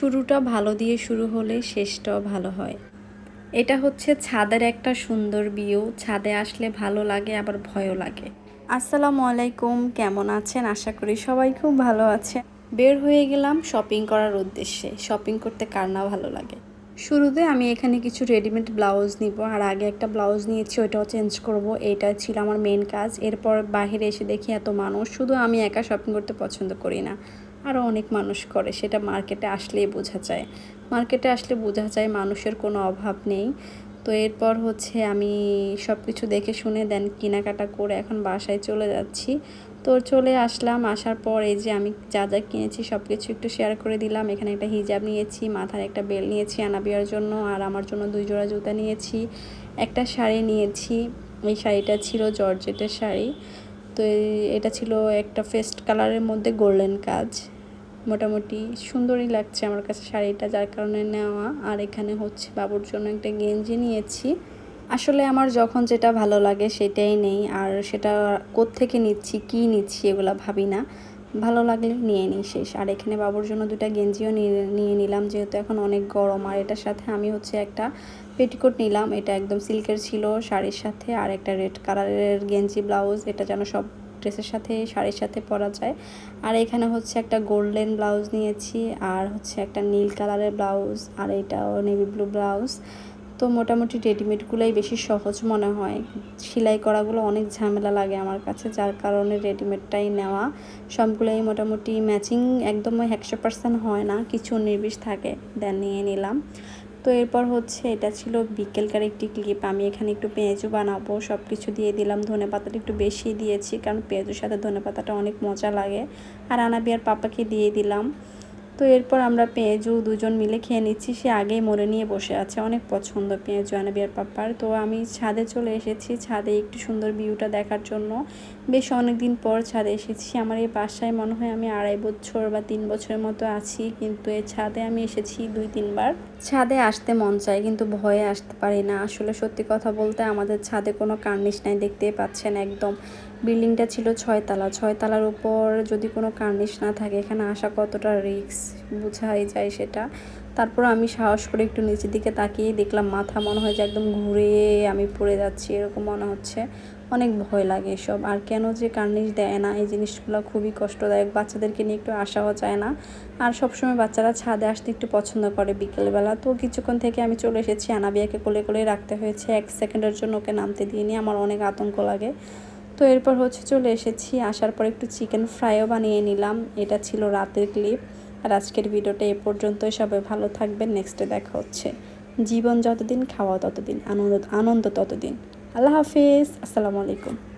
শুরুটা ভালো দিয়ে শুরু হলে শেষটাও ভালো হয়। এটা হচ্ছে ছাদের একটা সুন্দর ভিউ ছাদে আসলে ভালো লাগে, আবার ভয়ও লাগে। আসসালামু আলাইকুম, কেমন আছেন? আশা করি সবাই খুব ভালো আছে বের হয়ে গেলাম শপিং করার উদ্দেশ্যে। শপিং করতে কার না ভালো লাগে? শুরুতে আমি এখানে কিছু রেডিমেড ব্লাউজ নিব, আর আগে একটা ব্লাউজ নিয়েছি, ওইটাও চেঞ্জ করব। এটা ছিল আমার মেন কাজ। এরপর বাইরে এসে দেখি এত মানুষ। শুধু আমি একা শপিং করতে পছন্দ করি না। আরও অনেক মানুষ করে, সেটা মার্কেটে আসলেই বোঝা যায়। মার্কেটে আসলে বোঝা যায় মানুষের কোনো অভাব নেই। তো এরপর হচ্ছে আমি সব কিছু দেখে শুনে দেন কেনাকাটা করে এখন বাসায় চলে যাচ্ছি। তো চলে আসলাম, আসার পর এই যে আমি যা যা কিনেছি সব কিছু একটু শেয়ার করে দিলাম। এখানে একটা হিজাব নিয়েছি মাথার একটা বেল নিয়েছি আনাবিয়ার জন্য, আর আমার জন্য দুই জোড়া জুতা নিয়েছি, একটা শাড়ি নিয়েছি। এই শাড়িটা ছিল জর্জেটের শাড়ি। তো এটা ছিল একটা ফেস্ট কালারের মধ্যে গোল্ডেন কাজ। মোটামুটি সুন্দরই লাগছে আমার কাছে শাড়িটা, যার কারণে নেওয়া। আর এখানে হচ্ছে বাবুর জন্য একটা গেঞ্জি নিয়েছি। আসলে আমার যখন যেটা ভালো লাগে সেটাই নেই। আর সেটা থেকে নিচ্ছি, কি নিচ্ছি এগুলো ভাবি না। ভালো লাগলে নিয়ে নিই শেষ। আর এখানে বাবুর জন্য দুটা গেঞ্জিও নিয়ে নিলাম, যেহেতু এখন অনেক গরম। আর এটার সাথে আমি হচ্ছে একটা পেটিকোট নিলাম। এটা একদম সিল্কের ছিল শাড়ির সাথে। আর একটা রেড কালারের গেঞ্জি, ব্লাউজ। এটা যেন সব ড্রেসের সাথে, শাড়ির সাথে পরা যায়। আর এখানে হচ্ছে একটা গোল্ডেন ব্লাউজ নিয়েছি, আর হচ্ছে একটা নীল কালারের ব্লাউজ, আর এটাও নেভি ব্লু ব্লাউজ। তো মোটামুটি রেডিমেডগুলোই বেশি সহজ মনে হয়। সেলাই করাগুলো অনেক ঝামেলা লাগে আমার কাছে, যার কারণে রেডিমেডটাই নেওয়া। সবগুলোই মোটামুটি ম্যাচিং একদম একশো পার্সেন্ট হয় না, কিছু নির্বিষ থাকে দেন নিয়ে নিলাম। তো এরপর হচ্ছে এটা ছিল বিকেলকার একটি ক্লিপ আমি এখানে একটু পেঁয়াজু বানাবো সব কিছু দিয়ে দিলাম, ধনে পাতাটা একটু বেশি দিয়েছি, কারণ পেঁয়াজুর সাথে ধনে পাতাটা অনেক মজা লাগে। আর আনাবিয়ার পাপাকে দিয়ে দিলাম। তো এরপর আমরা পেঁয়াজু দুজন মিলে খেয়ে নিচ্ছি। সে আগেই মরে নিয়ে বসে আছে। অনেক পছন্দ পেঁয়াজু আনাবিয়ার পাপার তো আমি ছাদে চলে এসেছি। ছাদে একটু সুন্দর ভিউটা দেখার জন্য। বেশ অনেক দিন পর ছাদে এসেছি। আমার এই বাসায় মনে হয় আমি আড়াই বছর বা তিন বছরের মতো আছি। কিন্তু এই ছাদে আমি এসেছি দুই, তিনবার। ছাদে আসতে মন চায়, কিন্তু ভয়ে আসতে পারি না। আসলে সত্যি কথা বলতে আমাদের ছাদে কোনো কার্নিশ নাই, দেখতেই পাচ্ছেন একদম। বিল্ডিংটা ছিল ছয়তলা ছয়তলার উপর যদি কোনো কার্নিশ না থাকে, এখানে আসা কতটা রিক্স বোঝাই যায় সেটা। তারপর আমি সাহস করে একটু নিচের দিকে তাকিয়ে দেখলাম, মাথা মনে হয় যে একদম ঘুরে আমি পড়ে যাচ্ছি, এরকম মনে হচ্ছে। অনেক ভয় লাগে এসব। আর কেন যে কার্নিশ দেয় না, এই জিনিসগুলো খুবই কষ্টদায়ক। বাচ্চাদেরকে নিয়ে একটু আসাও যায় না। আর সবসময় বাচ্চারা ছাদে আসতে একটু পছন্দ করে বিকেলবেলা। তো কিছুক্ষণ থেকে আমি চলে এসেছি, আনাবিয়াকে কোলে কোলে রাখতে হয়েছে। এক সেকেন্ডের জন্য ওকে নামতে দিয়ে নিয়ে আমার অনেক আতঙ্ক লাগে। তো এরপর হচ্ছে চলে এসেছি। আসার পর একটু চিকেন ফ্রাইও বানিয়ে নিলাম। এটা ছিল রাতের ক্লিপ আর আজকের ভিডিওটা এ পর্যন্তই। সবাই ভালো থাকবেন। নেক্সটে দেখা হচ্ছে। জীবন যতদিন, খাওয়া ততদিন, আনন্দ আনন্দ ততদিন। আল্লাহ হাফিজ। আসসালামু আলাইকুম।